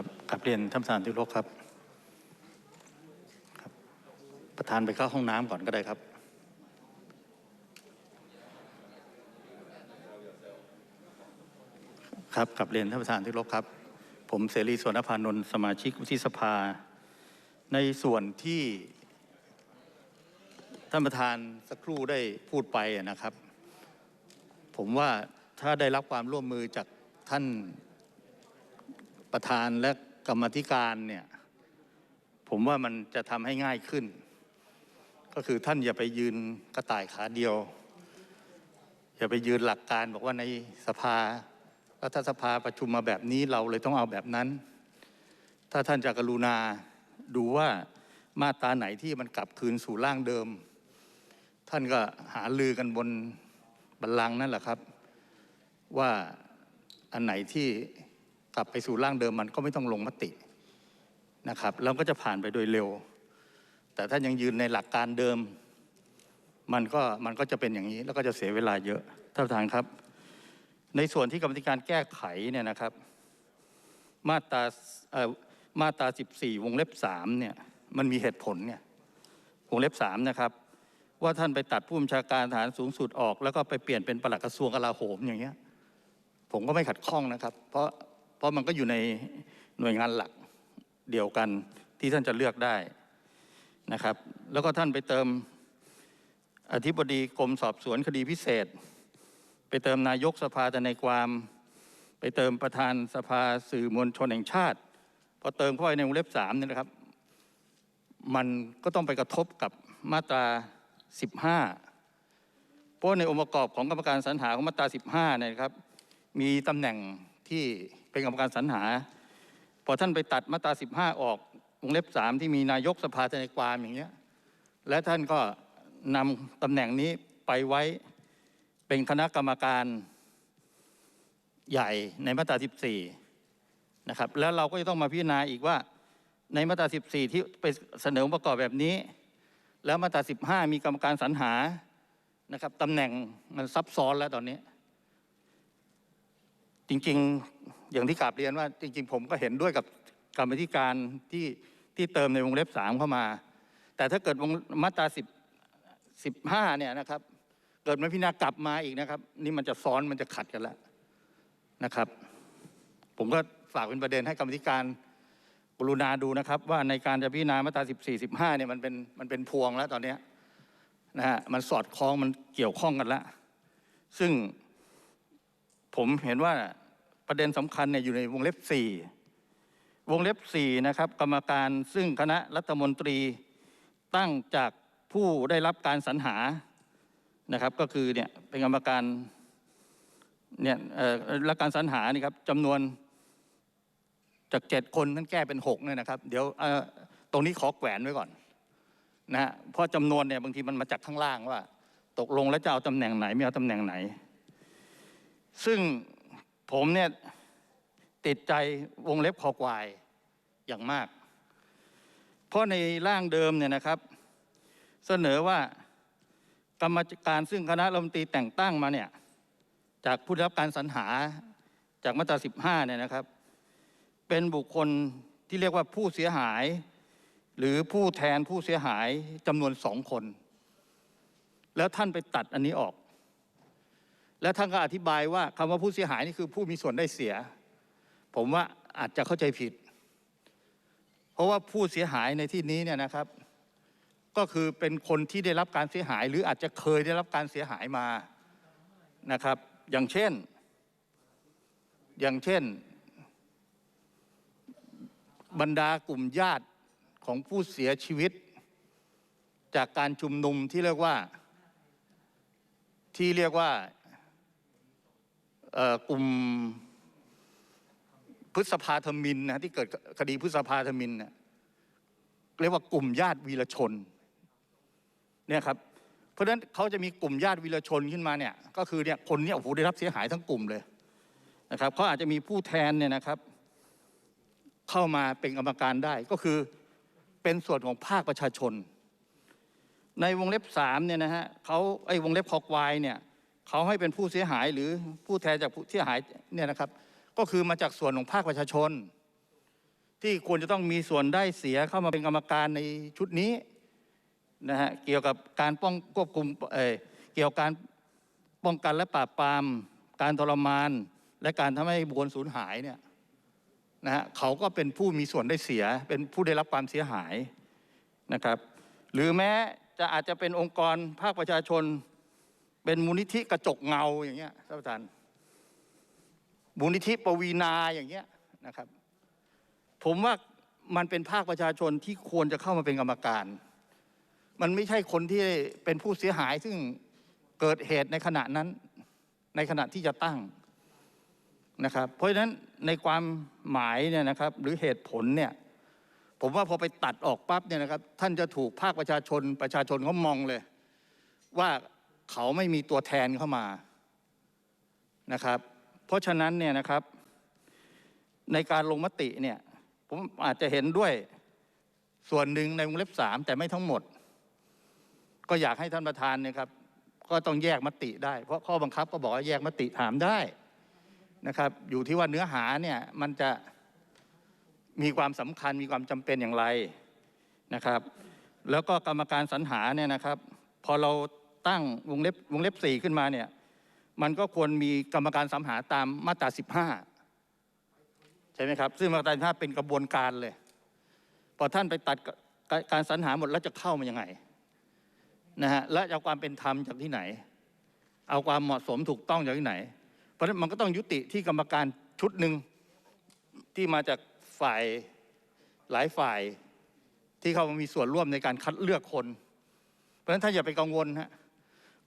ครับกลับเรียนท่านประธานที่รพครับครับ ประธานไปเข้าห้องน้ำก่อนก็ได้ครับครับกลับเรียนท่านประธานที่รพครับ ผมเสรีสวนพานนท์สมาชิกวุฒิสภา ในส่วนที่ท่านประธานสักครู่ได้พูดไปนะครับ ผมว่าถ้าได้รับความร่วมมือจากท่าน ประธานและกรรมธิการเนี่ยผมว่ามันจะทำให้ง่ายขึ้น ก็คือท่านอย่าไปยืนกระต่ายขาเดียว อย่าไปยืนหลักการบอกว่าในสภารัฐสภาประชุมมาแบบนี้เราเลยต้องเอาแบบนั้น ถ้าท่านจะกรุณาดูว่ามาตราไหนที่มันกลับคืนสู่ร่างเดิม ท่านก็หาลือกันบนบัลลังก์นั่นแหละครับ ว่าอันไหนที่ กลับไปสู่ร่างเดิมมันก็ไม่ต้องลงมตินะครับแล้วก็จะผ่านไปโดยเร็ว แต่ถ้ายังยืนในหลักการเดิม มันก็มันก็จะเป็นอย่างนี้แล้วก็จะเสียเวลาเยอะท่านประธานครับ ในส่วนที่กรรมธิการแก้ไขเนี่ยนะครับ มาตราเอ่อมาตรา 14 วงเล็บ3เนี่ยมันมีเหตุผลเนี่ยวงเล็บ3นะครับว่าท่านไปตัดผู้บัญชาการทหารสูงสุดออก แล้วก็ไปเปลี่ยนเป็นปลัดกระทรวงกลาโหมอย่างเงี้ยผมก็ไม่ขัดข้องนะครับ เพราะ เพราะมันก็อยู่ในหน่วยงานหลักเดียวกันที่ท่านจะเลือกได้นะครับ แล้วก็ท่านไปเติมอธิบดีกรมสอบสวนคดีพิเศษ ไปเติมนายกสภาทนายความ ไปเติมประธานสภาสื่อมวลชนแห่งชาติพอเติมเข้าไปในวงเล็บสามนี่นะครับ มันก็ต้องไปกระทบกับมาตรา 15 เพราะในองค์ประกอบของกรรมการสรรหาของมาตรา 15เนี่ยนะครับ มีตำแหน่งที่ เป็นกรรมการสรรหา พอท่านไปตัดมาตรา 15 ออกวงเล็บ3ที่มีนายกสภาทนายความอย่างเงี้ย และท่านก็นำตำแหน่งนี้ไปไว้เป็นคณะกรรมการใหญ่ในมาตรา 14 นะครับ แล้วเราก็จะต้องมาพิจารณาอีกว่าในมาตรา 14 ที่ไปเสนอองค์ประกอบแบบนี้ แล้วมาตรา 15 มีกรรมการสรรหานะครับตำแหน่งมันซับซ้อนแล้วตอนนี้ จริง ๆ อย่างที่กราบเรียนว่าจริงๆ ผมก็เห็นด้วยกับกรรมธิการที่ที่เติมในวงเล็บ3เข้ามา แต่ถ้าเกิดวงมาตรา10 15เนี่ยนะครับ เกิดมันพิจารณากลับมาอีกนะครับ นี่มันจะซ้อนมันจะขัดกันแล้วนะครับ ผมก็ฝากเป็นประเด็นให้กรรมธิการกรุณาดูนะครับ ว่าในการจะพิจารณามาตรา14 15เนี่ยมันเป็นมันเป็นพวงแล้วตอนเนี้ยนะฮะมันสอดคล้องมันเกี่ยวข้องกันแล้วซึ่งผมเห็นว่า ประเด็นสำคัญเนี่ยอยู่ในวงเล็บ 4 วงเล็บ4นะครับกรรมการซึ่งคณะรัฐมนตรีตั้งจากผู้ได้รับการสรรหานะครับก็คือเนี่ยเป็นกรรมการเนี่ยรับการสรรหานี่ครับจำนวนจากเจ็ดคนนั้นแก้เป็นหกเนี่ยนะครับ เดี๋ยวตรงนี้ขอแขวนไว้ก่อนนะฮะเพราะจำนวนเนี่ยบางทีมันมาจากข้างล่างว่า ตกลงแล้วจะเอาตำแหน่งไหนไม่เอาตำแหน่งไหน ซึ่ง ผมเนี่ยติดใจวงเล็บคอควายอย่างมาก เพราะในร่างเดิมเนี่ยนะครับ เสนอว่ากรรมการซึ่งคณะรัฐมนตรีแต่งตั้งมาเนี่ยจากผู้รับการสรรหาจากมาตรา 15 เนี่ยนะครับ เป็นบุคคลที่เรียกว่าผู้เสียหาย หรือผู้แทนผู้เสียหายจำนวนสองคน แล้วท่านไปตัดอันนี้ออก แล้วท่านก็อธิบายว่าคำว่าผู้เสียหายนี่คือผู้มีส่วนได้เสีย ผมว่าอาจจะเข้าใจผิด เพราะว่าผู้เสียหายในที่นี้เนี่ยนะครับ ก็คือเป็นคนที่ได้รับการเสียหาย หรืออาจจะเคยได้รับการเสียหายมานะครับ อย่างเช่น อย่างเช่น บรรดากลุ่มญาติของผู้เสียชีวิต จากการชุมนุมที่เรียกว่าที่เรียกว่า กลุ่มพฤษภาธมินนะที่เกิดคดีพฤษภาธมินเนี่ยเรียกว่ากลุ่มญาติวีรชนเนี่ยครับเพราะฉะนั้นเขาจะมีกลุ่มญาติวีรชนขึ้นมาเนี่ยก็คือเนี่ยคนเนี่ยโอ้โหได้รับเสียหายทั้งกลุ่มเลยนะครับเขาอาจจะมีผู้แทนเนี่ยนะครับ เข้ามาเป็นกรรมการได้ก็คือเป็นส่วนของภาคประชาชน ในวงเล็บสามเนี่ยนะฮะเขาไอ้วงเล็บคอควายเนี่ย เขาให้เป็นผู้เสียหายหรือผู้แทนจากผู้เสียหายเนี่ยนะครับ ก็คือมาจากส่วนของภาคประชาชน ที่ควรจะต้องมีส่วนได้เสียเข้ามาเป็นกรรมการในชุดนี้นะฮะเกี่ยวกับการป้องควบคุมเออเกี่ยวกับการป้องกันและปราบปราม การทรมาน และการทำให้บุคคลสูญหายเนี่ยนะฮะเขาก็เป็นผู้มีส่วนได้เสีย เป็นผู้ได้รับความเสียหายนะครับ หรือแม้จะอาจจะเป็นองค์กรภาคประชาชน เป็นมูลนิธิกระจกเงาอย่างเงี้ยท่านประธานมูลนิธิปวีนาอย่างเงี้ยนะครับ ผมว่ามันเป็นภาคประชาชนที่ควรจะเข้ามาเป็นกรรมการ มันไม่ใช่คนที่เป็นผู้เสียหายซึ่งเกิดเหตุในขณะนั้น ในขณะที่จะตั้งนะครับ เพราะฉะนั้นในความหมายเนี่ยนะครับ หรือเหตุผลเนี่ย ผมว่าพอไปตัดออกปั๊บเนี่ยนะครับ ท่านจะถูกภาคประชาชนประชาชนเขามองเลย ว่า เขาไม่มีตัวแทนเข้ามานะครับ เพราะฉะนั้นเนี่ยนะครับ ในการลงมติเนี่ยผมอาจจะเห็นด้วยส่วนหนึ่งในวงเล็บสามแต่ไม่ทั้งหมด ก็อยากให้ท่านประธานเนี่ยครับ ก็ต้องแยกมติได้ เพราะข้อบังคับก็บอกว่าแยกมติถามได้นะครับ อยู่ที่ว่าเนื้อหาเนี่ยมันจะมีความสำคัญมีความจำเป็นอย่างไรนะครับ แล้วก็กรรมการสรรหาเนี่ยนะครับ พอเรา ตั้งวงเล็บวงเล็บสี่ขึ้นมาเนี่ยมันก็ควรมีกรรมการสรรหาตามมาตราสิบห้าใช่ไหมครับ ซึ่งมาตราสิบห้าเป็นกระบวนการเลย พอท่านไปตัดการสรรหาหมดแล้วจะเข้ามายังไงนะฮะและเอาความเป็นธรรมจากที่ไหน เอาความเหมาะสมถูกต้องจากที่ไหน เพราะฉะนั้นมันก็ต้องยุติที่กรรมการชุดหนึ่งที่มาจากฝ่ายหลายฝ่ายที่เขามามีส่วนร่วมในการคัดเลือกคน เพราะฉะนั้นท่านอย่าไปกังวลฮะ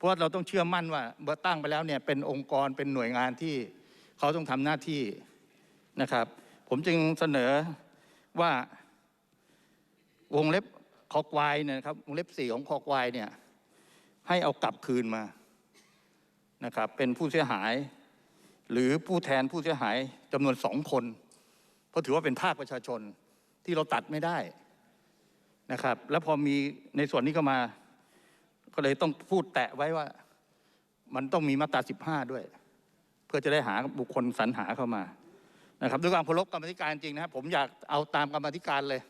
เพราะเราต้องเชื่อมั่นว่าเมื่อตั้งไปแล้วเนี่ยเป็นองค์กรเป็นหน่วยงานที่เขาต้องทำหน้าที่นะครับ ผมจึงเสนอว่าวงเล็บคอควายเนี่ยนะครับวงเล็บสี่ของคอควายเนี่ยให้เอากลับคืนมานะครับ เป็นผู้เสียหาย หรือผู้แทนผู้เสียหายจำนวนสองคน เพราะถือว่าเป็นภาคประชาชนที่เราตัดไม่ได้นะครับ แล้วพอมีในส่วนนี้ก็มา ก็เลยต้องพูดแตะไว้ว่า มันต้องมีมาตราสิบห้าด้วย เพื่อจะได้หาบุคคลสรรหาเข้ามานะครับ ด้วยความเคารพกรรมธิการจริงนะครับ ผมอยากเอาตามกรรมธิการเลย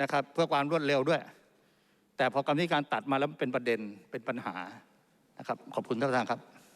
นะครับ เพื่อความรวดเร็วด้วย แต่พอกรรมธิการตัดมาแล้วเป็นประเด็นเป็นปัญหานะครับ ขอบคุณท่านประธานครับ